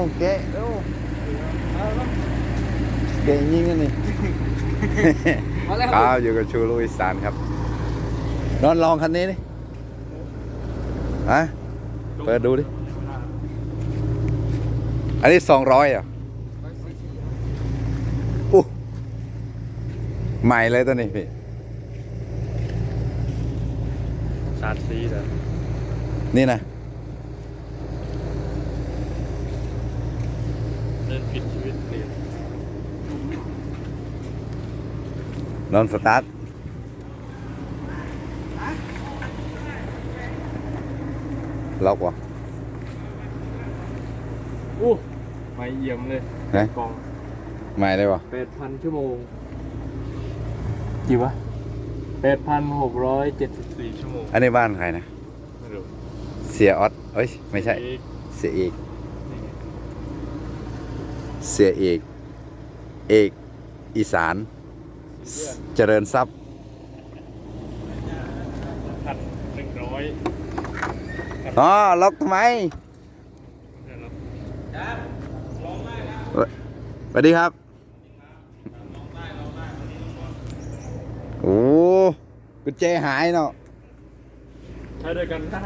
โอเคเร็วเก่งยิ่งกันนี่มาแล้วครับอยู่กับชูลุยสานครับนอนลองคันนี้ดิฮะเปิดดูดิ อันนี้สองร้อยอะอู้ใหม่เลยตัวนี้พี่สาดซีเหรอนี่นะ เล่น ผิดชีวิตเปลี่ยนนอนสตาร์ทล็อกวะอู้ไม่เยี่ยมเลยไหนกองใหม่เลยวะแปดพันชั่วโมง กี่วะแปดพันหกร้อยเจ็ดสิบสี่ชั่วโมง อันนี้บ้านใครนะ ไม่รู้ เสียออสเอ้ย ไม่ใช่อีกเสียเอกนี่ไง เสียเอก เอกอีสาน เจริญทรัพย์พันหนึ่งร้อยอ๋อล็อกทำไมสวัสดีครับ โอ้กุญแจหายเนาะ ใช้ด้วยกันได้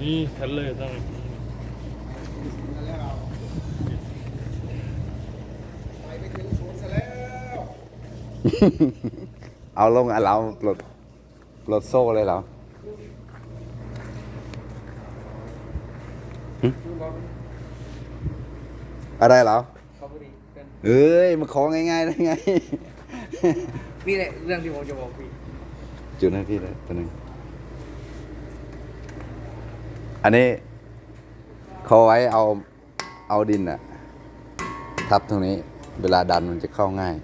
นี่ทันเลยตั้งเอาลงอะเราปลดปลดโซ่เลยเหรอหึอะไรเหรอเขาพอดีเป็นเอ้ยมาของง่ายๆได้ไงพี่เลยเรื่องที่ผมจะบอกพี่ จุดให้พี่เลยตัวหนึ่ง อันนี้เขาไว้เอาเอาดินอะทับตรงนี้ เวลาดันมันจะเข้าง่าย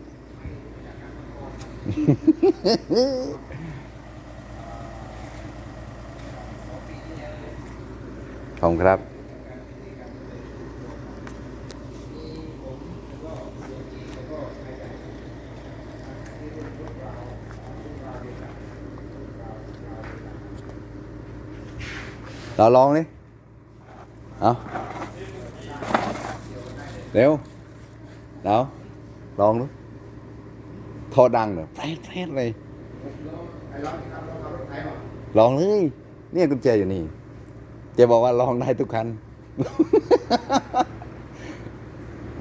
ขอบคุณครับ เราลองดิเอาเร็วเราลองดูโทอดังเหรอแพรดแพรดเลยลองเลยเนี่ยกุญแจอยู่นี่เจะบอกว่าลองได้ทุกคัน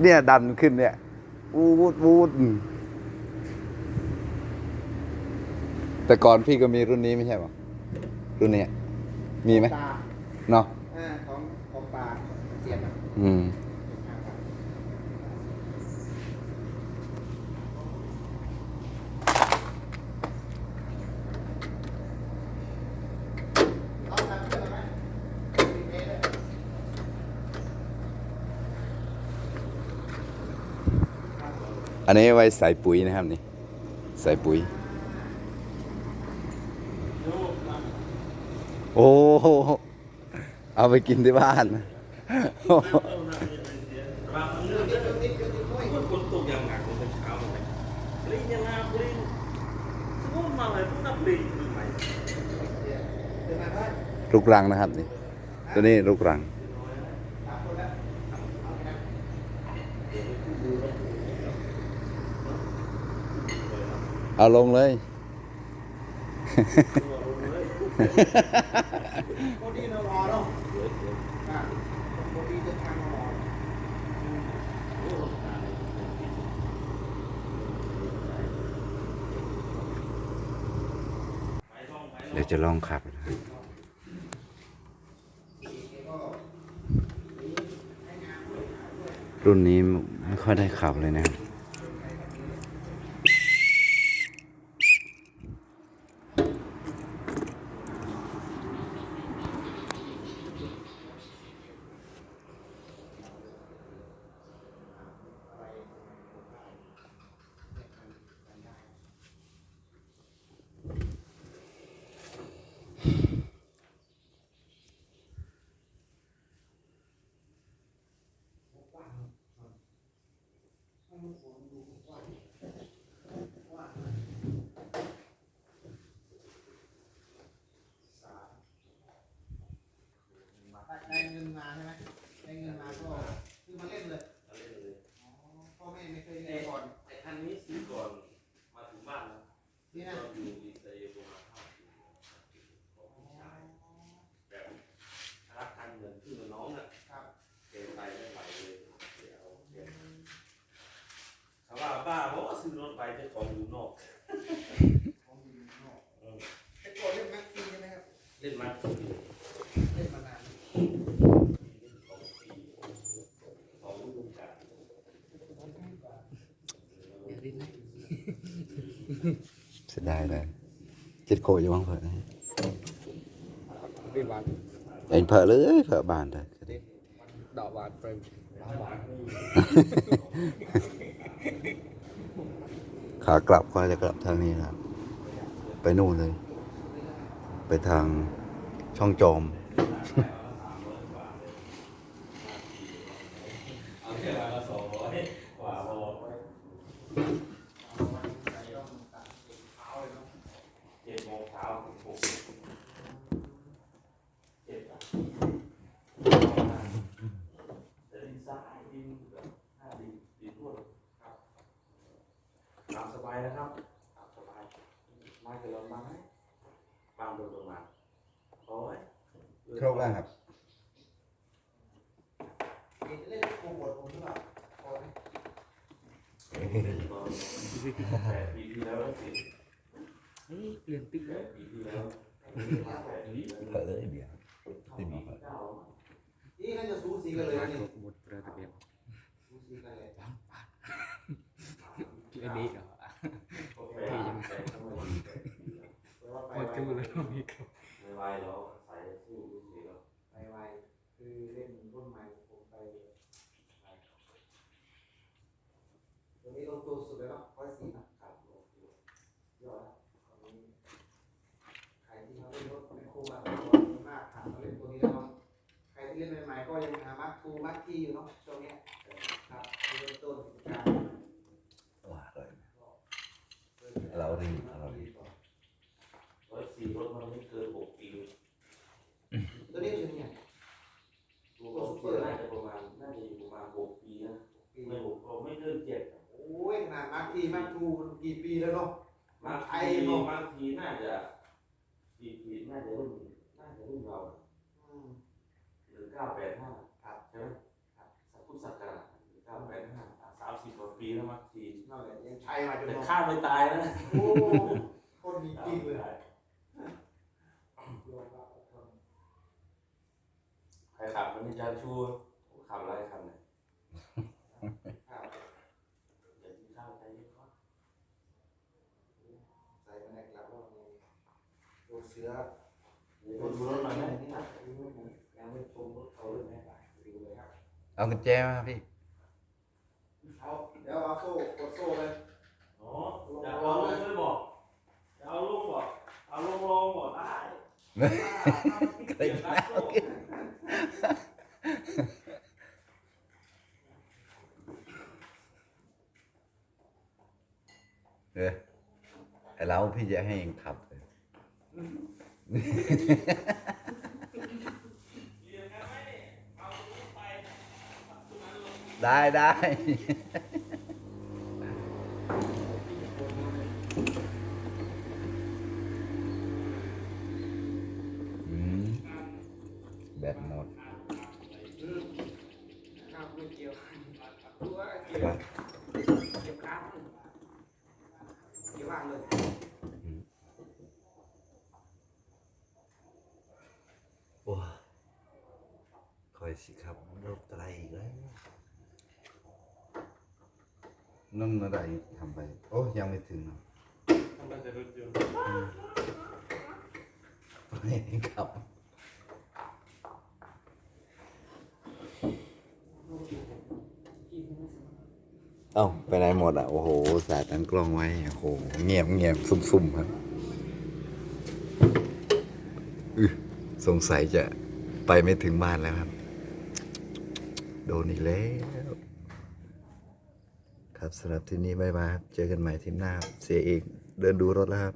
เนี่ยดันขึ้นเนี่ย วูดวูดแต่ก่อนพี่ก็มีรุ่นนี้ไม่ใช่ปะรุ่นเนี้ย มีไหมตาเนาะอ่าของของปลาเสียนอะอืม อันนี้ไว้ใส่ปุ๋ยนะครับนี่ ใส่ปุ๋ย โอ้เอาไปกินที่บ้านลูกรังนะครับนี่ ตัวนี้ลูกรังเอาลงเลย โคดีเรารอเนาะอ่าโคดีจะทางรอเดี๋ยวจะลองขับนะครับรุ่นนี้ไม่ค่อยได้ขับเลยนะครับ เสียดายเลยเจ็ดโคอยู่บ้างเผื่อนะ vì bạn เองเผื่อเลยเผื่อบานเลย đỏ bạn frame đỏ bạn ขากลับก็จะกลับทางนี้นะครับไปนู่นเลย ไปทางช่องจอม เอาแค่วันละสองร้อยกว่าพอเจ็ดโมงเช้าถึงหกเจ็ดอะแต่ดินทรายดินแบบห้าดินดินทั่วครับตาม สบายนะครับมสบายมาเกิดเรามาไหมบางโดนลงมาโอ้ยครบแล้วครับเห็นเล่นโคบดผมหรือเปล่าพอไหมแปดปีที่แล้วสิ liền tích แปดปีที่แล้วเผื่อเลยเบียร์ที่มอเผื่อเก้านี่น่าจะสูสีกันเลยนะนี่ một một ra thực hiện สูสีกันเลยปดแปดทั้งหมดแต่ว่าไม่ไหวแล้วใส่สู้ดูสิแล้ว ไปไวคือเล่นรุ่นใหม่ผมไปตัวนี้ลงตัวสุดเลยเนาะร้อยสี่นะครับ ยอดนะตอนนี้ใครที่เขาเล่นรถเป็นครูมาตัวมากหันมาเล่นตัวนี้แล้วเนาะใครที่เล่นใหม่ๆก็ยังหามัดทูมัดที่อยู่เนาะช่วงเนี้ยครับเริ่มต้นการ ว้าเลยเราดีเราดี ร้อยสี่รถมัน ไม่เกินหกปีตัวนี้เป็นไงตัวก็ซุปเปอร์น่าจะประมาณน่าจะอยู่ประมาณหกปีนะปีไม่หกก็ไม่เกินเจ็ดโอ้ยขนาดมัดทีมัดทูมันกี่ปีแล้วเนาะบางทีบางทีน่าจะปีปีน่าจะรุ่นน่าจะรุ่นเราอืมหรือเก้าแปดห้าครับใช่ไหมครับสักพุทธศักราชหรือเก้าแปดห้าสามสิบกว่าปีแล้วมั้งทีนั่นแหละยังใช้มาจนแต่เนาะข้ามไม่ตายนะโอ้คนมีจริงเลย ใคร ขับมันนี่จานชูขับอะไรขับเนี่ยครับเดี๋ยวกินข้าวใจเย็นก่อนใส่มาในกลับว่ามีตัวเสือเดี๋ยวดูรถหน่อยไหมนี่นะยังไม่ชมรถเขาเลยไหมดูเลยครับเอากุญแจมาครับพี่เอาเดี๋ยวเอาโซ่กดโซ่เลยอ๋อจะเอาลงไม่บอกจะเอาลงบอกเอาลงลงบอกได้เดี๋ยวนะโซ่ เออไอเราพี่จะให้เองขับเลย เดี๋ยวนะ ได้ได้อืมแบตหมด Ủa, ไป chiều chiều khám เกี่ยวว่างเลย ว้าคอย สิครับโรคไตอีกแล้วนั่นอะไรทำไป โอ้ยังไม่ถึงเนาะทำไมจะรถยนต์ไม่ครับเอ้าไปไหนหมดอะ โอ้โหสายตั้งกล้องไว้ โอ้โห เงียบเงียบซุ่มซุ่มๆครับอื้อสงสัยจะไปไม่ถึงบ้านแล้วครับ โดนอีกแล้ว ครับสำหรับที่นี้บายบายครับ เจอกันใหม่ทีมหน้าเสียเอกเดินดูรถแล้วครับ